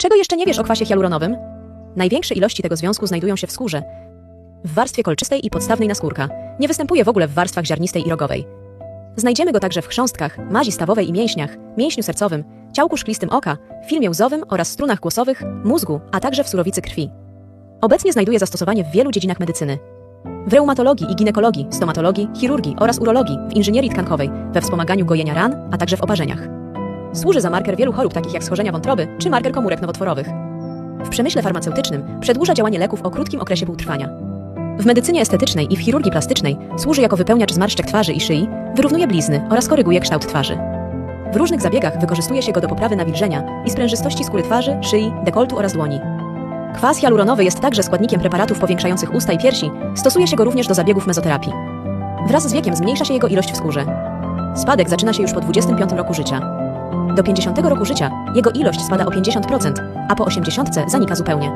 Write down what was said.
Czego jeszcze nie wiesz o kwasie hialuronowym? Największe ilości tego związku znajdują się w skórze. W warstwie kolczystej i podstawnej naskórka. Nie występuje w ogóle w warstwach ziarnistej i rogowej. Znajdziemy go także w chrząstkach, mazi stawowej i mięśniach, mięśniu sercowym, ciałku szklistym oka, filmie łzowym oraz strunach głosowych, mózgu, a także w surowicy krwi. Obecnie znajduje zastosowanie w wielu dziedzinach medycyny. W reumatologii i ginekologii, stomatologii, chirurgii oraz urologii, w inżynierii tkankowej, we wspomaganiu gojenia ran, a także w oparzeniach. Służy za marker wielu chorób takich jak schorzenia wątroby czy marker komórek nowotworowych. W przemyśle farmaceutycznym przedłuża działanie leków o krótkim okresie półtrwania. W medycynie estetycznej i w chirurgii plastycznej służy jako wypełniacz zmarszczek twarzy i szyi, wyrównuje blizny oraz koryguje kształt twarzy. W różnych zabiegach wykorzystuje się go do poprawy nawilżenia i sprężystości skóry twarzy, szyi, dekoltu oraz dłoni. Kwas hialuronowy jest także składnikiem preparatów powiększających usta i piersi, stosuje się go również do zabiegów mezoterapii. Wraz z wiekiem zmniejsza się jego ilość w skórze. Spadek zaczyna się już po 25 roku życia. Do 50 roku życia jego ilość spada o 50%, a po 80 zanika zupełnie.